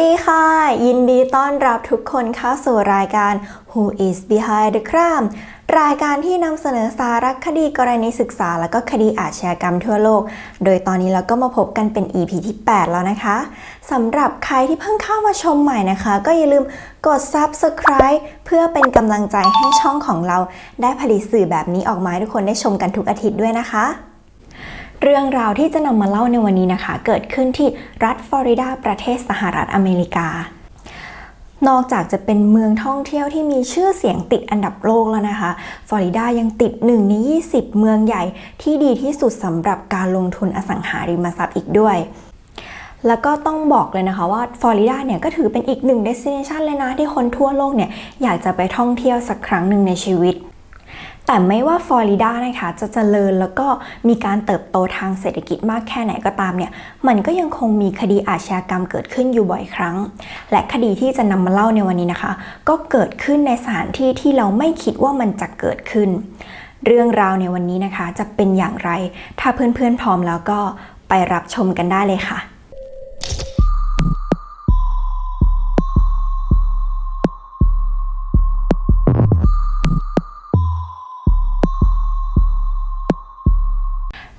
ดีค่ะ ยินดีต้อนรับทุกคนเข้าสู่รายการ Who is Behind the Crime รายการที่นำเสนอสารคดีกรณีศึกษา และก็คดีอาชญากรรมทั่วโลก โดยตอนนี้เราก็มาพบกันเป็น EP ที่ 8 แล้วนะคะสำหรับใครที่เพิ่งเข้ามาชมใหม่นะคะ ก็อย่าลืมกด Subscribe เพื่อเป็นกำลังใจให้ช่องของเรา ได้ผลิตสื่อแบบนี้ออกมาให้ทุกคนได้ชมกันทุกอาทิตย์ด้วยนะคะ เรื่องราวที่จะนำมาเล่าในวันนี้นะคะ เกิดขึ้นที่รัฐฟลอริดาประเทศสหรัฐอเมริกา นอกจากจะเป็นเมืองท่องเที่ยวที่มีชื่อเสียงติดอันดับโลกแล้วนะคะ ฟลอริดายังติด1ใน 20 เมืองใหญ่ที่ดีที่สุดสำหรับการลงทุนอสังหาริมทรัพย์อีกด้วยแล้วก็ต้องบอกเลยนะคะว่าฟลอริดาเนี่ยก็ถือเป็นอีกหนึ่งเดสติเนชันเลยนะที่คนทั่วโลกเนี่ยอยากจะไปท่องเที่ยวสักครั้งหนึ่งในชีวิต แต่ไม่ว่าฟลอริดานะคะจะเจริญแล้วก็มีการเติบโตทางเศรษฐกิจมากแค่ไหนก็ตามเนี่ยมันก็ยังคงมีคดีอาชญากรรมเกิดขึ้นอยู่บ่อยครั้ง และคดีที่จะนำมาเล่าในวันนี้นะคะ ก็เกิดขึ้นในสถานที่ที่เราไม่คิดว่ามันจะเกิดขึ้น เรื่องราวในวันนี้นะคะ จะเป็นอย่างไร ถ้าเพื่อนๆพร้อมแล้วก็ไปรับชมกันได้เลยค่ะ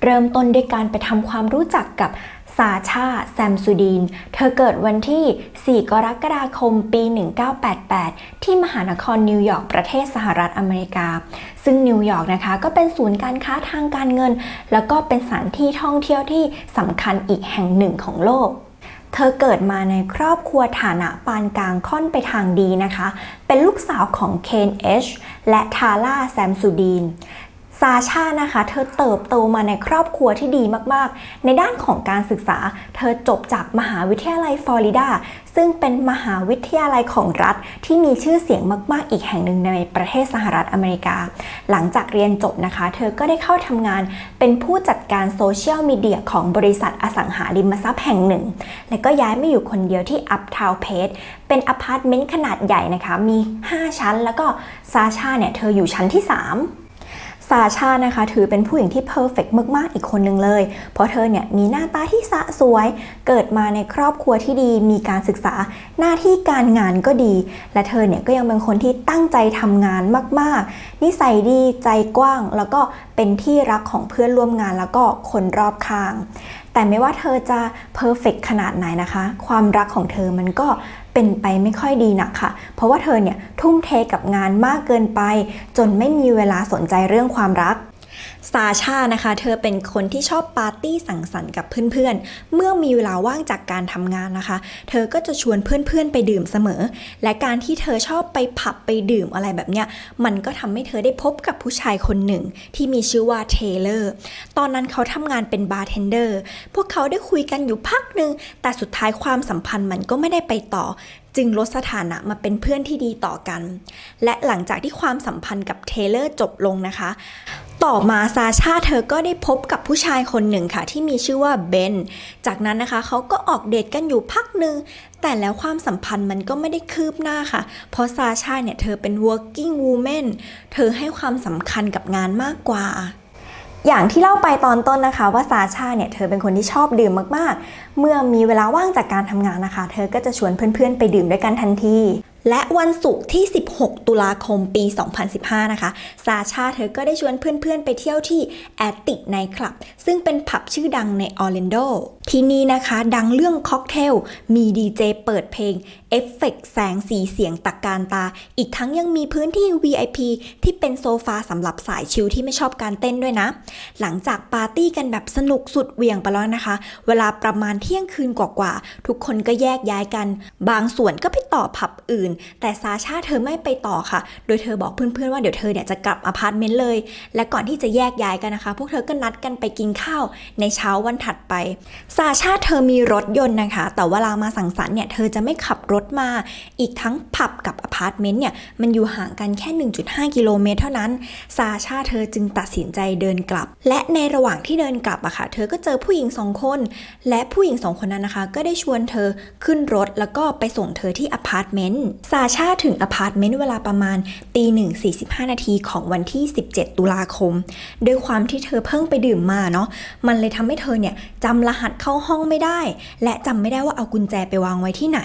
เริ่มต้นด้วยการไปทำความรู้จักกับซาชาแซมซูดีน เธอเกิดวันที่ 4 กรกฎาคม ปี 1988 ที่มหานครนิวยอร์ก ประเทศสหรัฐอเมริกา ซึ่งนิวยอร์กนะคะก็เป็นศูนย์การค้าทางการเงิน แล้วก็เป็นสถานที่ท่องเที่ยวที่สำคัญอีกแห่งหนึ่งของโลกเธอเกิดมาในครอบครัวฐานะปานกลางค่อนไปทางดีนะคะ เป็นลูกสาวของเคนเอชและทาร่าแซมซูดีน ซาชานะคะ เธอเติบโตมาในครอบครัวที่ดีมากๆ ในด้านของการศึกษา เธอจบจากมหาวิทยาลัยฟลอริดา ซึ่งเป็นมหาวิทยาลัยของรัฐที่มีชื่อเสียงมากๆ อีกแห่งหนึ่งในประเทศสหรัฐอเมริกา หลังจากเรียนจบนะคะ เธอก็ได้เข้าทำงานเป็นผู้จัดการโซเชียลมีเดียของบริษัทอสังหาริมทรัพย์แห่งหนึ่ง และก็ย้ายมาอยู่คนเดียวที่ Uptown Place เป็นอพาร์ตเมนต์ขนาดใหญ่นะคะ มี 5 ชั้น แล้วก็ซาชาเนี่ยเธออยู่ชั้นที่ 3 ซาชานะคะ ถือเป็นผู้หญิงที่เพอร์เฟกมาก ๆ อีกคนหนึ่งเลย เพราะเธอเนี่ยมีหน้าตาที่สะสวย เกิดมาในครอบครัวที่ดี มีการศึกษา หน้าที่การงานก็ดี และเธอเนี่ยก็ยังเป็นคนที่ตั้งใจทำงานมาก ๆ นิสัยดี ใจกว้าง แล้วก็เป็นที่รักของเพื่อนร่วมงานแล้วก็คนรอบข้าง แต่ไม่ว่าเธอจะเพอร์เฟกขนาดไหนนะคะ ความรักของเธอมันก็ เป็นไปไม่ค่อยดีนักค่ะ เพราะว่าเธอเนี่ยทุ่มเทกับงานมากเกินไป จนไม่มีเวลาสนใจเรื่องความรัก ซาชานะคะ เธอเป็นคนที่ชอบปาร์ตี้สังสรรค์กับเพื่อนๆ เมื่อมีเวลาว่างจากการทำงานนะคะ เธอก็จะชวนเพื่อนๆไปดื่มเสมอ และการที่เธอชอบไปผับไปดื่มอะไรแบบเนี้ย มันก็ทำให้เธอได้พบกับผู้ชายคนหนึ่ง ที่มีชื่อว่าเทเลอร์ ตอนนั้นเขาทำงานเป็นบาร์เทนเดอร์ พวกเขาได้คุยกันอยู่พักหนึ่ง แต่สุดท้ายความสัมพันธ์มันก็ไม่ได้ไปต่อจึงลดสถานะมาเป็นเพื่อนที่ดีต่อกัน และหลังจากที่ความสัมพันธ์กับเทเลอร์จบลงนะคะ ต่อมาซาชาเธอก็ได้พบกับผู้ชายคนหนึ่งค่ะ ที่มีชื่อว่าเบน จากนั้นนะคะเขาก็ออกเดทกันอยู่พักหนึ่งแต่แล้วความสัมพันธ์มันก็ไม่ได้คืบหน้าค่ะ เพราะซาชาเนี่ยเธอเป็น working woman เธอให้ความสำคัญกับงานมากกว่าอย่างที่เล่าไปตอนต้นนะคะว่าซาชาเนี่ยเธอเป็นคนที่ชอบดื่มมากๆ เมื่อมีเวลาว่างจากการทำงานนะคะ เธอก็จะชวนเพื่อนๆไปดื่มด้วยกันทันที และวันศุกร์ที่ 16 ตุลาคมปี 2015 นะคะ ซาชาเธอก็ได้ชวนเพื่อนๆ ไปเที่ยวที่แอตติกไนท์คลับ ซึ่งเป็นผับชื่อดังในออร์แลนโดที่นี่นะคะ ดังเรื่องค็อกเทล มีดีเจเปิดเพลง เอฟเฟกต์แสงสีเสียงตะการตา อีกทั้งยังมีพื้นที่ VIP ที่เป็นโซฟาสำหรับสายชิลที่ไม่ชอบการเต้นด้วยนะ หลังจากปาร์ตี้กันแบบสนุกสุดเวียงไปแล้วนะคะ เวลาประมาณเที่ยงคืนกว่าๆ ทุกคนก็แยกย้ายกัน บางส่วนก็ไปต่อผับอื่น แต่ซาชาเธอไม่ไปต่อค่ะ โดยเธอบอกเพื่อนๆว่าเดี๋ยวเธอเนี่ยจะกลับอพาร์ตเมนต์เลย และก่อนที่จะแยกย้ายกันนะคะ พวกเธอก็นัดกันไปกินข้าวในเช้าวันถัดไปซาชาเธอมีรถยนต์นะคะ แต่เวลามาสังสรรค์เนี่ย เธอจะไม่ขับรถมา อีกทั้งผับกับอพาร์ตเมนต์เนี่ย มันอยู่ห่างกันแค่ 1.5 กิโลเมตรเท่านั้นซาชาเธอจึงตัดสินใจเดินกลับ และในระหว่างที่เดินกลับอะค่ะ เธอก็เจอผู้หญิงสองคน และผู้หญิงสองคนนั้นนะคะ ก็ได้ชวนเธอขึ้นรถแล้วก็ไปส่งเธอที่อพาร์ตเมนต์ซาชาถึงอพาร์ตเมนต์เวลาประมาณตีหนึ่งสี่สิบห้านาทีของวันที่ 17 ตุลาคม ด้วยความที่เธอเพิ่งไปดื่มมาเนาะ มันเลยทำให้เธอเนี่ยจำรหัสเข้าห้องไม่ได้ และจำไม่ได้ว่าเอากุญแจไปวางไว้ที่ไหน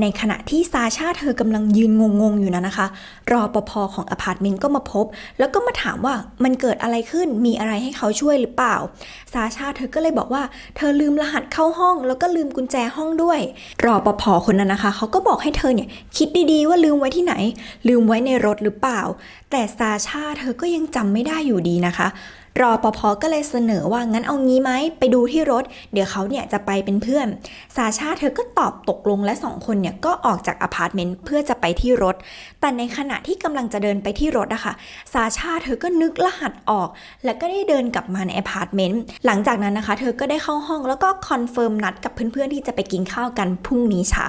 ในขณะที่ซาชาเธอกำลังยืนงงๆอยู่นะนะคะ รอปภของอพาร์ตเมนต์ก็มาพบ แล้วก็มาถามว่ามันเกิดอะไรขึ้นมีอะไรให้เขาช่วยหรือเปล่า ซาชาเธอก็เลยบอกว่า เธอลืมรหัสเข้าห้อง แล้วก็ลืมกุญแจห้องด้วย รอปภคนนั้นนะคะเขาก็บอกให้เธอเนี่ยคิดดีๆว่าลืมไว้ที่ไหน ลืมไว้ในรถหรือเปล่า แต่ซาชาเธอก็ยังจำไม่ได้อยู่ดีนะคะ รอปภก็เลยเสนอว่างั้นเอางี้ไหมไปดูที่รถ เดี๋ยวเขาเนี่ยจะไปเป็นเพื่อนซาชาเธอก็ตอบตกลงและสองคนเนี่ยก็ออกจากอพาร์ตเมนต์เพื่อจะไปที่รถ แต่ในขณะที่กำลังจะเดินไปที่รถอะค่ะซาชาเธอก็นึกรหัสออก แล้วก็ได้เดินกลับมาในอพาร์ตเมนต์หลังจากนั้นนะคะ เธอก็ได้เข้าห้องแล้วก็คอนเฟิร์มนัดกับเพื่อนๆที่จะไปกินข้าวกันพรุ่งนี้เช้า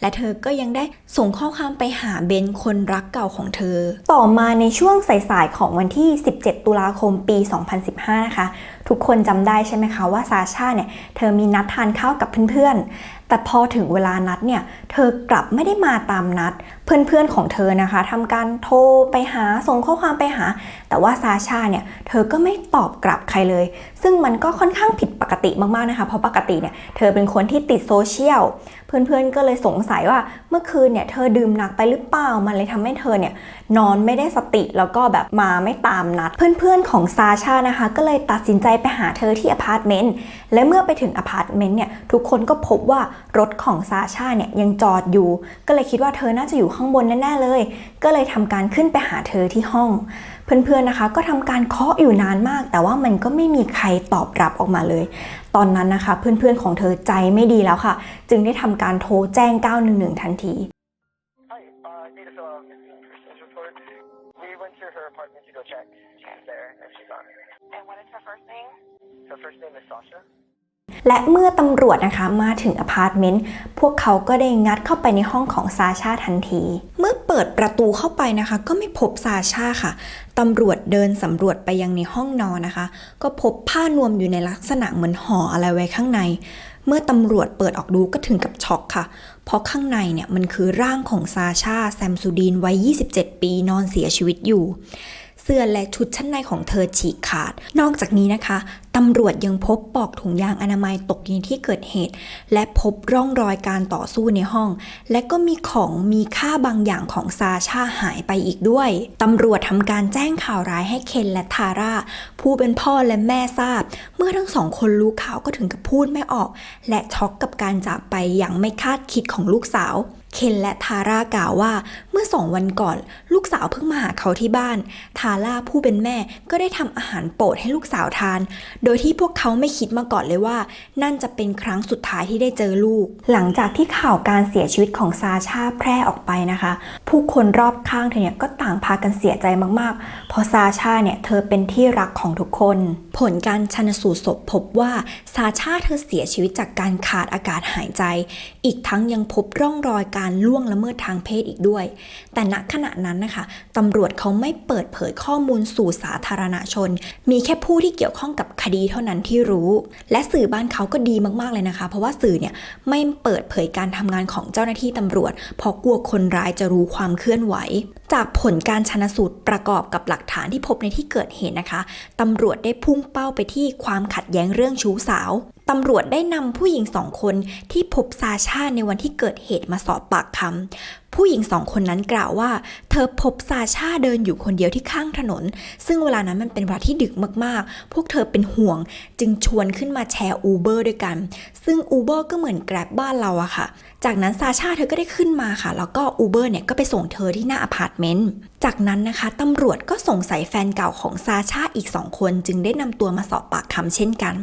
และเธอก็ยังได้ส่งข้อความไปหาเบนคนรักเก่าของเธอ ต่อมาในช่วงสายๆของวันที่ 17 ตุลาคมปี2015 นะคะ ทุกคนจำได้ใช่ไหมคะว่าซาชาเนี่ยเธอมีนัดทานข้าวกับเพื่อนๆ แต่พอถึงเวลานัดเนี่ยเธอกลับไม่ได้มาตามนัด เพื่อนๆของเธอนะคะทำการโทรไปหาส่งข้อความไปหา แต่ว่าซาชาเนี่ยเธอก็ไม่ตอบกลับใครเลย ซึ่งมันก็ค่อนข้างผิดปกติมากๆนะคะเพราะปกติเนี่ยเธอเป็นคนที่ติดโซเชียลเพื่อนๆก็เลยสงสัยว่าเมื่อคืนเนี่ยเธอดื่มหนักไปหรือเปล่ามันเลยทำให้เธอเนี่ยนอนไม่ได้สติแล้วก็แบบมาไม่ตามนัด เพื่อนๆของซาชานะคะ ก็เลยตัดสินใจไปหาเธอที่อพาร์ตเมนต์ และเมื่อไปถึงอพาร์ตเมนต์เนี่ยทุกคนก็พบว่ารถของซาชาเนี่ยยังจอดอยู่ ก็เลยคิดว่าเธอน่าจะอยู่ข้างบนแน่ๆเลย ก็เลยทำการขึ้นไปหาเธอที่ห้อง เพื่อนๆนะคะ ก็ทำการเคาะอยู่นานมาก แต่ว่ามันก็ไม่มีใครตอบรับออกมาเลย ตอนนั้นนะคะ เพื่อนๆของเธอใจไม่ดีแล้วค่ะ จึงได้ทำการโทรแจ้ง 911 ทันที Her first name is Sasha. และเมื่อตำรวจนะคะมาถึงอพาร์ตเมนต์พวกเขาก็ได้งัดเข้าไปในห้องของซาชาทันที เมื่อเปิดประตูเข้าไปนะคะ ก็ไม่พบซาชาค่ะตำรวจเดินสำรวจไปยังในห้องนอนนะคะ ก็พบผ้านวมอยู่ในลักษณะเหมือนห่ออะไรไว้ข้างใน เมื่อตำรวจเปิดออกดูก็ถึงกับช็อกค่ะ เพราะข้างในเนี่ยมันคือร่างของซาชาแซมซูดีนวัย 27 ปีนอนเสียชีวิตอยู่ เสื้อและชุดชั้นในของเธอฉีกขาด นอกจากนี้นะคะตำรวจยังพบปลอกถุงยางอนามัยตกอยู่ในที่เกิดเหตุ และพบร่องรอยการต่อสู้ในห้อง และก็มีของมีค่าบางอย่างของซาชาหายไปอีกด้วย ตำรวจทำการแจ้งข่าวร้ายให้เคนและทาร่า ผู้เป็นพ่อและแม่ทราบ เมื่อทั้งสองคนรู้ข่าวก็ถึงกับพูดไม่ออก และช็อกกับการจากไปอย่างไม่คาดคิดของลูกสาว เคนและทาร่ากล่าวว่าเมื่อสองวันก่อน ลูกสาวเพิ่งมาหาเขาที่บ้าน ทาร่าผู้เป็นแม่ก็ได้ทำอาหารโปรดให้ลูกสาวทาน โดยที่พวกเขาไม่คิดมาก่อนเลยว่า นั่นจะเป็นครั้งสุดท้ายที่ได้เจอลูก หลังจากที่ข่าวการเสียชีวิตของซาชาแพร่ออกไปนะคะ ผู้คนรอบข้างเธอเนี่ยก็ต่างพากันเสียใจมากๆ เพราะซาชาเนี่ยเธอเป็นที่รักของทุกคน ผลการชันสูตรศพพบว่าซาชาเธอเสียชีวิตจากการขาดอากาศหายใจ อีกทั้งยังพบร่องรอยการล่วงละเมิดทางเพศอีกด้วยแต่ณขณะนั้นนะคะตำรวจเขาไม่เปิดเผยข้อมูลสู่สาธารณชน มีแค่ผู้ที่เกี่ยวข้องกับคดีเท่านั้นที่รู้ และสื่อบ้านเขาก็ดีมากๆเลยนะคะ เพราะว่าสื่อเนี่ยไม่เปิดเผยการทำงานของเจ้าหน้าที่ตำรวจ เพราะกลัวคนร้ายจะรู้ความเคลื่อนไหว จากผลการชนสูตรประกอบกับหลักฐานที่พบในที่เกิดเหตุนะคะตำรวจได้พุ่งเป้าไปที่ความขัดแย้งเรื่องชู้สาว ตำรวจได้นำผู้หญิงสองคนที่พบซาชาในวันที่เกิดเหตุมาสอบปากคำผู้หญิงสองคนนั้นกล่าวว่า เธอพบซาชาเดินอยู่คนเดียวที่ข้างถนน ซึ่งเวลานั้นมันเป็นเวลาที่ดึกมากๆ พวกเธอเป็นห่วง จึงชวนขึ้นมาแชร์อูเบอร์ด้วยกัน ซึ่งอูเบอร์ก็เหมือนแกร็บบ้านเราอะค่ะ จากนั้นซาชาเธอก็ได้ขึ้นมาค่ะ แล้วก็อูเบอร์เนี่ยก็ไปส่งเธอที่หน้าอพาร์ตเมนต์ จากนั้นนะคะตำรวจก็สงสัยแฟนเก่าของซาชาอีกสองคนจึงได้นำตัวมาสอบปากคำเช่นกัน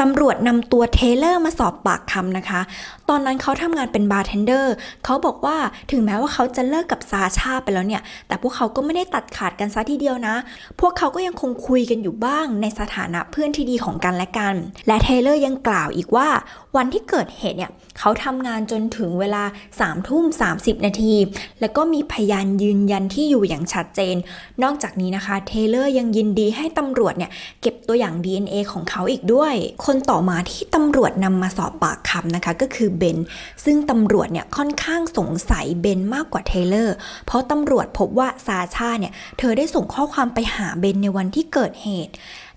ตำรวจนำตัวเทเลอร์มาสอบปากคำนะคะ ตอนนั้นเขาทำงานเป็นบาร์เทนเดอร์เขาบอกว่าถึงแม้ว่าเขาจะเลิกกับซาชาไปแล้วเนี่ย แต่พวกเขาก็ไม่ได้ตัดขาดกันซะทีเดียวนะ พวกเขาก็ยังคงคุยกันอยู่บ้างในสถานะเพื่อนที่ดีของกันและกัน และเทเลอร์ยังกล่าวอีกว่า วันที่เกิดเหตุเนี่ยเขาทำงานจนถึงเวลา3ามทุ่ม30 นาที แล้วก็มีพยานยืนยันที่อยู่อย่างชัดเจน นอกจากนี้นะคะเทเลอร์ยังยินดีให้ตำรวจเนี่ยเก็บตัวอย่าง DNA ของเขาอีกด้วย คนต่อมาที่ตำรวจนำมาสอบปากคำนะคะก็คือเบนซึ่งตำรวจเนี่ยค่อนข้างสงสัยเบนมากกว่าเทเลอร์ เพราะตำรวจพบว่าซาชาเนี่ยเธอได้ส่งข้อความไปหาเบนในวันที่เกิดเหตุ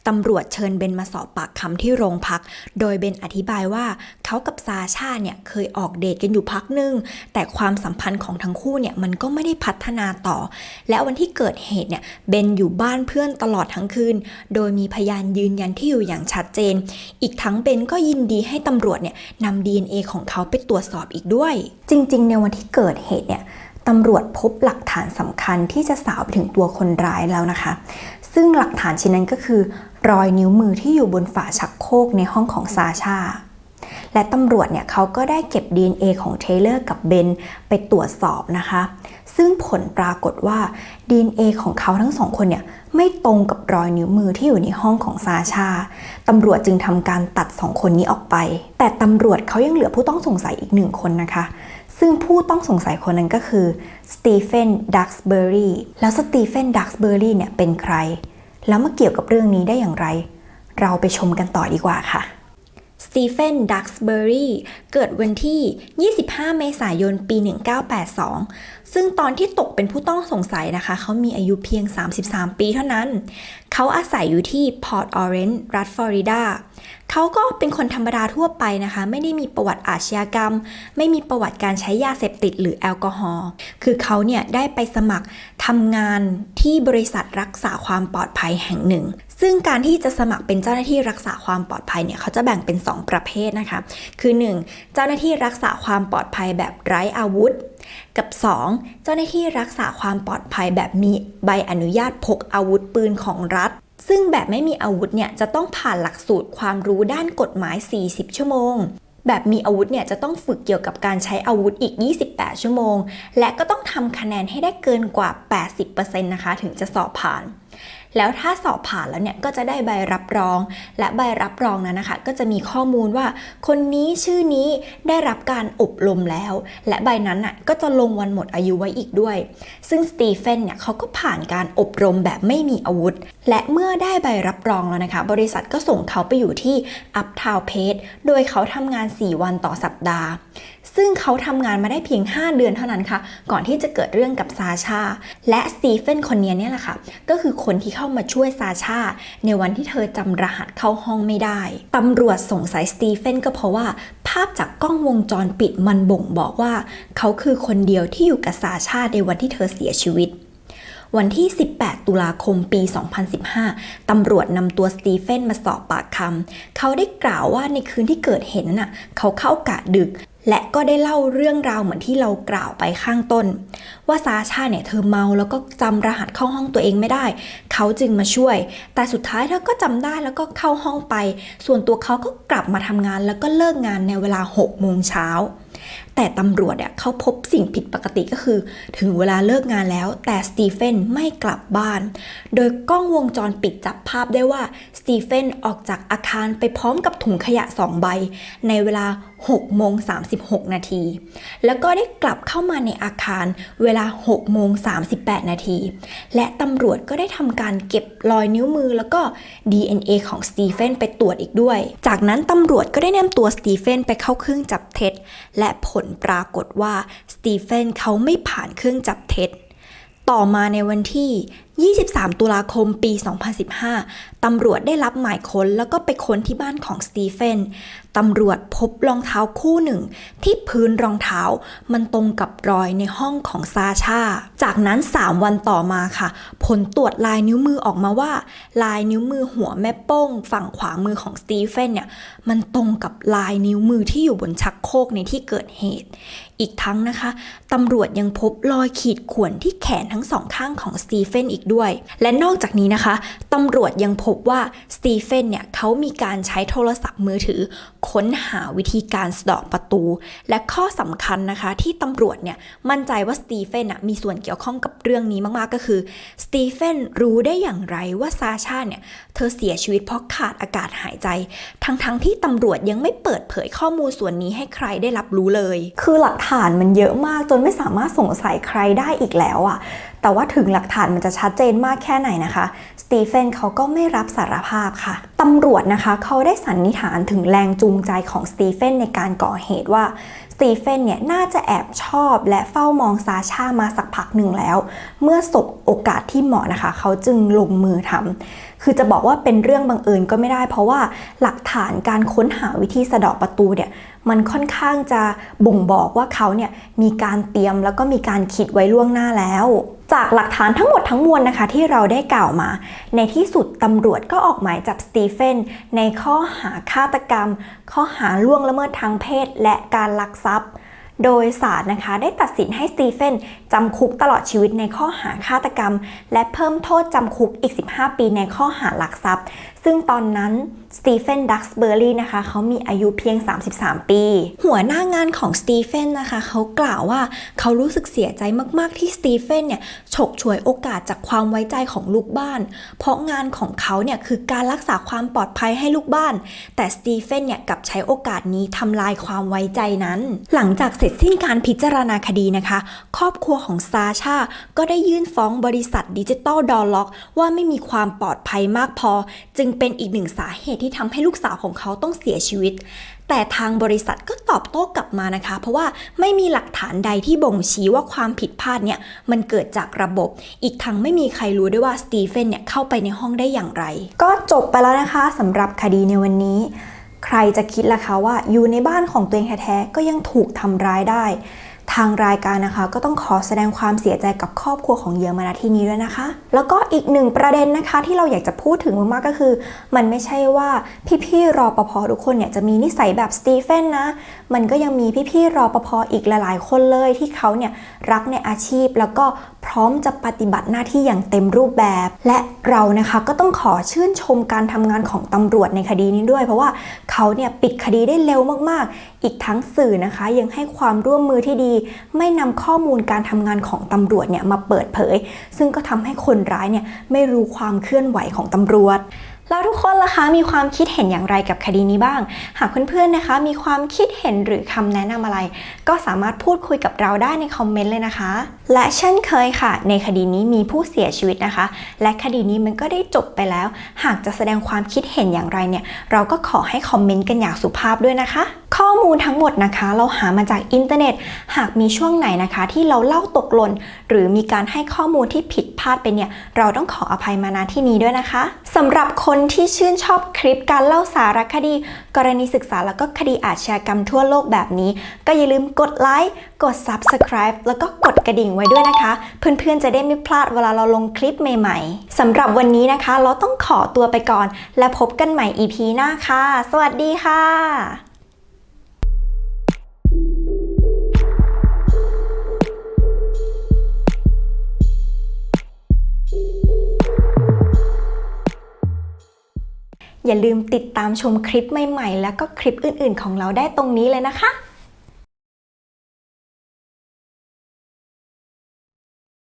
ตำรวจเชิญเบนมาสอบปากคำที่โรงพัก โดยเบนอธิบายว่าเขากับซาชาเนี่ยเคยออกเดทกันอยู่พักหนึ่งแต่ความสัมพันธ์ของทั้งคู่เนี่ยมันก็ไม่ได้พัฒนาต่อ และวันที่เกิดเหตุเนี่ยเบนอยู่บ้านเพื่อนตลอดทั้งคืน โดยมีพยานยืนยันที่อยู่อย่างชัดเจน อีกทั้งเบนก็ยินดีให้ตำรวจเนี่ยนำ DNA ของเขาไปตรวจสอบอีกด้วย จริง ๆ ในวันที่เกิดเหตุเนี่ยตำรวจพบหลักฐานสำคัญที่จะสาวไปถึงตัวคนร้ายแล้วนะคะ ซึ่งหลักฐานชิ้นนั้นก็คือ รอยนิ้วมือที่อยู่บนฝาชักโครกในห้องของซาชา และตำรวจเนี่ยเขาก็ได้เก็บ DNA ของเทเลอร์กับเบนไปตรวจสอบนะคะ ซึ่งผลปรากฏว่า DNA ของเขาทั้งสองคนเนี่ยไม่ตรงกับรอยนิ้วมือที่อยู่ในห้องของซาชา ตำรวจจึงทำการตัดสองคนนี้ออกไป แต่ตำรวจเขายังเหลือผู้ต้องสงสัยอีกหนึ่งคนนะคะซึ่งผู้ต้องสงสัยคนนั้นก็คือสตีเฟน ดักส์เบอรีแล้วสตีเฟน ดักส์เบอรีเนี่ยเป็นใคร แล้วมาเกี่ยวกับเรื่องนี้ได้อย่างไร เราไปชมกันต่อดีกว่าค่ะสตีเฟน ดักส์เบอรีเกิดวันที่ 25 เมษายน ปี 1982 ซึ่งตอนที่ตกเป็นผู้ต้องสงสัยนะคะ เขามีอายุเพียง 33 ปีเท่านั้น เขาอาศัยอยู่ที่พอร์ตออเรนจ์รัฐฟลอริดาเขาก็เป็นคนธรรมดาทั่วไปนะคะ ไม่ได้มีประวัติอาชญากรรม ไม่มีประวัติการใช้ยาเสพติดหรือแอลกอฮอล์คือเขาเนี่ยได้ไปสมัครทำงานที่บริษัทรักษาความปลอดภัยแห่งหนึ่ง ซึ่งการที่จะสมัครเป็นเจ้าหน้าที่รักษาความปลอดภัยเนี่ยเขาจะแบ่งเป็น 2 ประเภทนะคะ คือ 1. เจ้าหน้าที่รักษาความปลอดภัยแบบไร้อาวุธ กับ 2. เจ้าหน้าที่รักษาความปลอดภัยแบบมีใบอนุญาตพกอาวุธปืนของรัฐ ซึ่งแบบไม่มีอาวุธเนี่ยจะต้องผ่านหลักสูตรความรู้ด้านกฎหมาย 40 ชั่วโมง แบบมีอาวุธเนี่ยจะต้องฝึกเกี่ยวกับการใช้อาวุธอีก 28 ชั่วโมง และก็ต้องทำคะแนนให้ได้เกินกว่า 80%นะคะถึงจะสอบผ่าน แล้วถ้าสอบผ่านแล้วเนี่ยก็จะได้ใบรับรอง และใบรับรองนั้นนะคะ ก็จะมีข้อมูลว่า คนนี้ชื่อนี้ได้รับการอบรมแล้ว และใบนั้นน่ะก็จะลงวันหมดอายุไว้อีกด้วย ซึ่งสตีเฟนเนี่ยเขาก็ผ่านการอบรมแบบไม่มีอาวุธ และเมื่อได้ใบรับรองแล้วนะคะ บริษัทก็ส่งเขาไปอยู่ที่ Uptown p a c e โดยเขาทำงาน 4 วันต่อสัปดาห์ ซึ่งเขาทำงานมาได้เพียง 5 เดือนเท่านั้นค่ะ ก่อนที่จะเกิดเรื่องกับซาชา และสตีเฟนคนนี้เนี่ยแหละค่ะ ก็คือคนที่เข้ามาช่วยซาชา ในวันที่เธอจำรหัสเข้าห้องไม่ได้ตำรวจสงสัยสตีเฟนก็เพราะว่า ภาพจากกล้องวงจรปิดมันบ่งบอกว่า เขาคือคนเดียวที่อยู่กับซาชาในวันที่เธอเสียชีวิตวันที่ 18 ตุลาคม ปี 2015 ตำรวจนำตัวสตีเฟนมาสอบปากคำ เขาได้กล่าวว่าในคืนที่เกิดเหตุนั้นน่ะ เขาเข้ากะดึก และก็ได้เล่าเรื่องราวเหมือนที่เรากล่าวไปข้างต้น ว่าซาชาเนี่ยเธอเมาแล้วก็จำรหัสเข้าห้องตัวเองไม่ได้ เขาจึงมาช่วย แต่สุดท้ายเธอก็จำได้แล้วก็เข้าห้องไป ส่วนตัวเขาก็กลับมาทำงานแล้วก็เลิกงานในเวลา6โมงเช้าแต่ตำรวจเนี่ยเขาพบสิ่งผิดปกติก็คือ ถึงเวลาเลิกงานแล้ว แต่สตีเฟนไม่กลับบ้าน โดยกล้องวงจรปิดจับภาพได้ว่าสตีเฟนออกจากอาคารไปพร้อมกับถุงขยะ2ใบ ในเวลา6โมง36 นาที แล้วก็ได้กลับเข้ามาในอาคารเวลา6โมง38 นาที และตำรวจก็ได้ทำการเก็บรอยนิ้วมือแล้วก็ DNA ของสตีเฟนไปตรวจอีกด้วย จากนั้นตำรวจก็ได้นำตัวสตีเฟนไปเข้าเครื่องจับเท็จ และผลปรากฏว่าสตีเฟนเขาไม่ผ่านเครื่องจับเท็จต่อมาในวันที่ 23 ตุลาคม ปี 2015 ตำรวจได้รับหมายค้นแล้วก็ไปค้นที่บ้านของสตีเฟน ตำรวจพบรองเท้าคู่หนึ่ง ที่พื้นรองเท้ามันตรงกับรอยในห้องของซาชา จากนั้น 3 วันต่อมาค่ะ ผลตรวจลายนิ้วมือออกมาว่า ลายนิ้วมือหัวแม่โป้ง ฝั่งขวามือของสตีเฟนเนี่ยมันตรงกับลายนิ้วมือที่อยู่บนชักโครกในที่เกิดเหตุ อีกทั้งนะคะตำรวจยังพบรอยขีดข่วนที่แขนทั้งสองข้างของสตีเฟนอีกด้วย และนอกจากนี้นะคะตำรวจยังพบว่าสตีเฟนเนี่ยเขามีการใช้โทรศัพท์มือถือ ค้นหาวิธีการสะดอกประตู และข้อสำคัญนะคะที่ตำรวจเนี่ยมั่นใจว่าสตีเฟนน่ะมีส่วนเกี่ยวข้องกับเรื่องนี้มากๆก็คือสตีเฟนรู้ได้อย่างไรว่าซาชาเนี่ยเธอเสียชีวิตเพราะขาดอากาศหายใจ ทั้งๆที่ตำรวจยังไม่เปิดเผยข้อมูลส่วนนี้ให้ใครได้รับรู้เลย คือหลักฐานมันเยอะมากจนไม่สามารถสงสัยใครได้อีกแล้วอะ แต่ว่าถึงหลักฐานมันจะชัดเจนมากแค่ไหนนะคะสตีเฟนเขาก็ไม่รับสารภาพค่ะตำรวจนะคะเขาได้สันนิษฐานถึงแรงจูงใจของสตีเฟนในการก่อเหตุว่าสตีเฟนเนี่ยน่าจะแอบชอบและเฝ้ามองซาชามาสักพักหนึ่งแล้ว เมื่อสบโอกาสที่เหมาะนะคะ เขาจึงลงมือทำคือจะบอกว่าเป็นเรื่องบังเอิญก็ไม่ได้ เพราะว่าหลักฐานการค้นหาวิธีสะเดาะประตูเนี่ยมันค่อนข้างจะบ่งบอกว่าเขาเนี่ยมีการเตรียมแล้วก็มีการคิดไว้ล่วงหน้าแล้ว จากหลักฐานทั้งหมดทั้งมวลนะคะที่เราได้กล่าวมา ในที่สุดตำรวจก็ออกหมายจับสตีเฟนในข้อหาฆาตกรรม ข้อหาล่วงละเมิดทางเพศ และการลักทรัพย์ โดยศาลนะคะได้ตัดสินให้สตีเฟนจำคุกตลอดชีวิตในข้อหาฆาตกรรม และเพิ่มโทษจำคุกอีก 15 ปีในข้อหาลักทรัพย์ ซึ่งตอนนั้นสตีเฟนดักส์เบอร์รี่นะคะเขามีอายุเพียง 33 ปี หัวหน้างานของสตีเฟนนะคะเขากล่าวว่าเขารู้สึกเสียใจมาก ๆ ที่สตีเฟนเนี่ยฉกฉวยโอกาสจากความไว้ใจของลูกบ้าน เพราะงานของเขาเนี่ยคือการรักษาความปลอดภัยให้ลูกบ้าน แต่สตีเฟนเนี่ยกับใช้โอกาสนี้ทำลายความไว้ใจนั้น หลังจากเสร็จสิ้นการพิจารณาคดีนะคะ ครอบครัวของซาชาก็ได้ยื่นฟ้องบริษัทดิจิตอลดอลล็อกว่าไม่มีความปลอดภัยมากพอ จึงเป็นอีกหนึ่งสาเหตุที่ทำให้ลูกสาวของเขาต้องเสียชีวิต แต่ทางบริษัทก็ตอบโต้กลับมานะคะ เพราะว่าไม่มีหลักฐานใดที่บ่งชี้ว่าความผิดพลาดเนี่ยมันเกิดจากระบบ อีกทั้งไม่มีใครรู้ด้วยว่าสตีเฟนเนี่ยเข้าไปในห้องได้อย่างไร ก็จบไปแล้วนะคะสำหรับคดีในวันนี้ ใครจะคิดล่ะคะว่าอยู่ในบ้านของตัวเองแท้ๆก็ยังถูกทำร้ายได้ ทางรายการนะคะ ก็ต้องขอแสดงความเสียใจกับครอบครัวของเหยื่อมาณที่นี้ด้วยนะคะ แล้วก็อีกหนึ่งประเด็นนะคะที่เราอยากจะพูดถึงมากๆก็คือ มันไม่ใช่ว่าพี่ๆรอปภทุกคนเนี่ยจะมีนิสัยแบบสตีเฟนนะ มันก็ยังมีพี่ๆรอปภอีกหลายๆ คนเลยที่เขาเนี่ยรักในอาชีพแล้วก็ พร้อมจะปฏิบัติหน้าที่อย่างเต็มรูปแบบ และเรานะคะก็ต้องขอชื่นชมการทำงานของตำรวจในคดีนี้ด้วย เพราะว่าเขาเนี่ยปิดคดีได้เร็วมากๆ อีกทั้งสื่อนะคะ ยังให้ความร่วมมือที่ดี ไม่นำข้อมูลการทำงานของตำรวจเนี่ยมาเปิดเผย ซึ่งก็ทำให้คนร้ายเนี่ยไม่รู้ความเคลื่อนไหวของตำรวจแล้วทุกคนล่ะคะมีความคิดเห็นอย่างไรกับคดีนี้บ้าง หากเพื่อนๆนะคะ มีความคิดเห็นหรือคำแนะนำอะไร ก็สามารถพูดคุยกับเราได้ในคอมเมนต์เลยนะคะและเช่นเคยค่ะ ในคดีนี้มีผู้เสียชีวิตนะคะ และคดีนี้มันก็ได้จบไปแล้ว หากจะแสดงความคิดเห็นอย่างไรเนี่ย เราก็ขอให้คอมเมนต์กันอย่างสุภาพด้วยนะคะ ข้อมูลทั้งหมดนะคะ เราหามาจากอินเทอร์เน็ต หากมีช่วงไหนนะคะ ที่เราเล่าตกหล่นหรือมีการให้ข้อมูลที่ผิดพลาดไปเนี่ย เราต้องขออภัยมาณที่นี้ด้วยนะคะสำหรับคนที่ชื่นชอบคลิปการเล่าสารคดี กรณีศึกษาแล้วก็คดีอาชญากรรมทั่วโลกแบบนี้ ก็อย่าลืมกดไลค์กด Subscribe แล้วก็กดกระดิ่งไว้ด้วยนะคะ เพื่อนๆจะได้ไม่พลาดเวลาเราลงคลิปใหม่ๆสำหรับวันนี้นะคะ เราต้องขอตัวไปก่อน และพบกันใหม่ EP หน้าค่ะ สวัสดีค่ะอย่าลืมติดตามชมคลิปใหม่ๆ แล้วก็คลิปอื่นๆ ของเราได้ตรงนี้เลยนะคะ